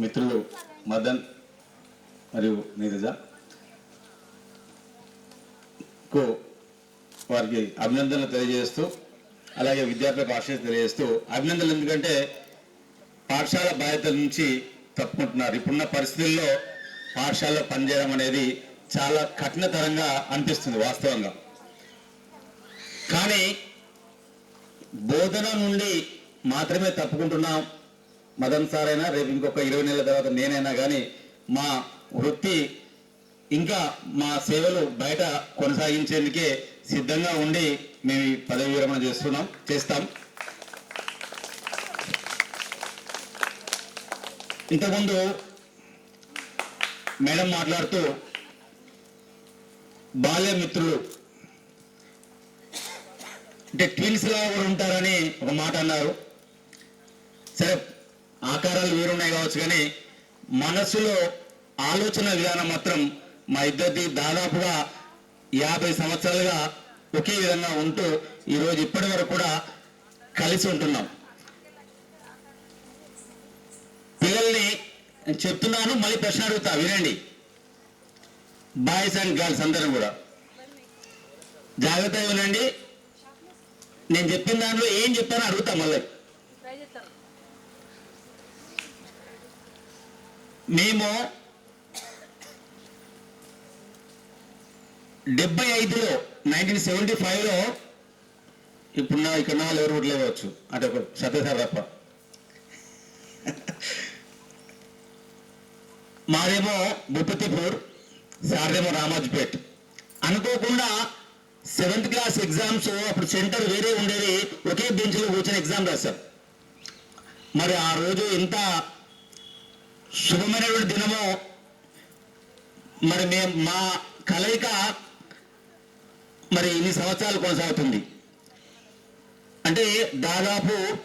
మిత్రులు మదన్ మరియు నీరజ. కు వారికి అభినందనలు తెలియజేస్తూ అలాగే విద్యార్థులకు ఆశీస్సు తెలియజేస్తూ అభినందనలు ఎందుకంటే పాఠశాల బాధ్యతల నుంచి తప్పుకుంటున్నారు. ఇప్పుడున్న పరిస్థితుల్లో పాఠశాలలో పనిచేయడం అనేది చాలా కఠినతరంగా అనిపిస్తుంది వాస్తవంగా. కానీ బోధన నుండి మాత్రమే తప్పుకుంటున్నాం. మదన్ సార్ అయినా రేపు ఇంకొక ఇరవై నెలల తర్వాత నేనైనా కానీ మా వృత్తి ఇంకా మా సేవలు బయట కొనసాగించేందుకే సిద్ధంగా ఉండి మేము పదవి విరమణ చేస్తున్నాం చేస్తాం. ఇంతకుముందు మేడం మాట్లాడుతూ బాల్యమిత్రులు అంటే ట్విన్స్ లాగా కూడా ఉంటారని ఒక మాట అన్నారు. సరే ఆకారాలు వేరున్నాయి కావచ్చు కానీ మనసులో ఆలోచన విధానం మాత్రం మా ఇద్దరిది దాదాపుగా యాభై సంవత్సరాలుగా ఒకే విధంగా ఉంటూ ఈరోజు ఇప్పటి వరకు కూడా కలిసి ఉంటున్నాం. పిల్లల్ని చెప్తున్నాను మళ్ళీ ప్రశ్న అడుగుతా వినండి. బాయ్స్ అండ్ గర్ల్స్ అందరం కూడా. జాగ్రత్తగా వినండి. నేను చెప్పిన దాంట్లో ఏం చెప్పానో అడుగుతా మళ్ళీ. మేము డెబ్బై ఐదులో నైన్టీన్ సెవెంటీ ఫైవ్లో ఇప్పుడు నా ఇక్కడ నాలుగు ఎవరు లేవచ్చు అంటే ఒక సత్యసార్ తప్ప. మాదేమో భూపతిపూర్ సార్దేమో రామాజ్పేట్. అనుకోకుండా సెవెంత్ క్లాస్ ఎగ్జామ్స్ అప్పుడు సెంటర్ వేరే ఉండేది ఒకే బెంచ్లో కూర్చొని ఎగ్జామ్ రాశారు. మరి ఆ రోజు ఎంత శుభమైన దినము. మరి మేము మా కలయిక మరి ఇన్ని సంవత్సరాలు కొనసాగుతుంది. అంటే దాదాపు